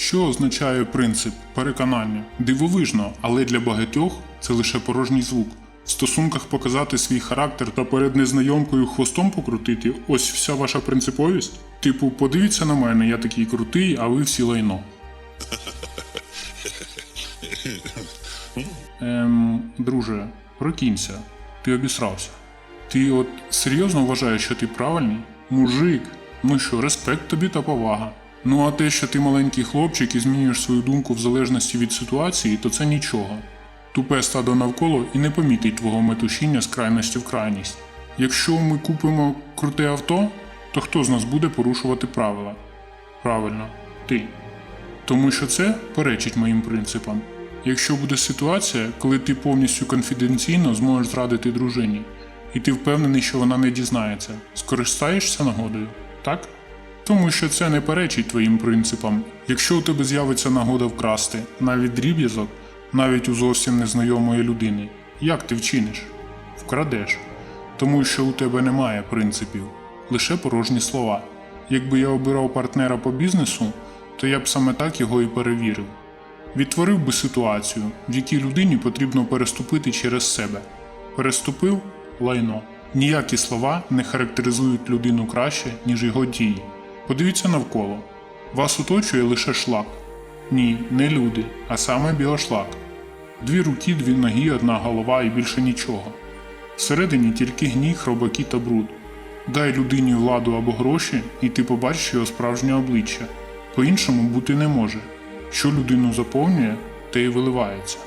Що означає принцип переконання? Дивовижно, але для багатьох це лише порожній звук. В стосунках показати свій характер та перед незнайомкою хвостом покрутити ось вся ваша принциповість? Типу, подивіться на мене, я такий крутий, а ви всі лайно. Ем, друже, прокинься, ти обісрався. Ти от серйозно вважаєш, що ти правильний? Мужик, ну що, респект тобі та повага. Ну а те, що ти маленький хлопчик і змінюєш свою думку в залежності від ситуації, то це нічого. Тупе стадо навколо і не помітить твого метушіння з крайності в крайність. Якщо ми купимо круте авто, то хто з нас буде порушувати правила? Правильно, ти. Тому що це перечить моїм принципам. Якщо буде ситуація, коли ти повністю конфіденційно зможеш зрадити дружині, і ти впевнений, що вона не дізнається, скористаєшся нагодою, так? Тому що це не перечить твоїм принципам. Якщо у тебе з'явиться нагода вкрасти, навіть дріб'язок, навіть у зовсім незнайомої людини, як ти вчиниш? Вкрадеш. Тому що у тебе немає принципів, лише порожні слова. Якби я обирав партнера по бізнесу, то я б саме так його і перевірив. Відтворив би ситуацію, в якій людині потрібно переступити через себе. Переступив лайно. Ніякі слова не характеризують людину краще, ніж його дії. Подивіться навколо. Вас оточує лише шлак. Ні, не люди, а саме біошлак. Дві руки, дві ноги, одна голова і більше нічого. Всередині тільки гній, хробаки та бруд. Дай людині владу або гроші, і ти побачиш його справжнє обличчя. По-іншому бути не може. Що людину заповнює, те й виливається.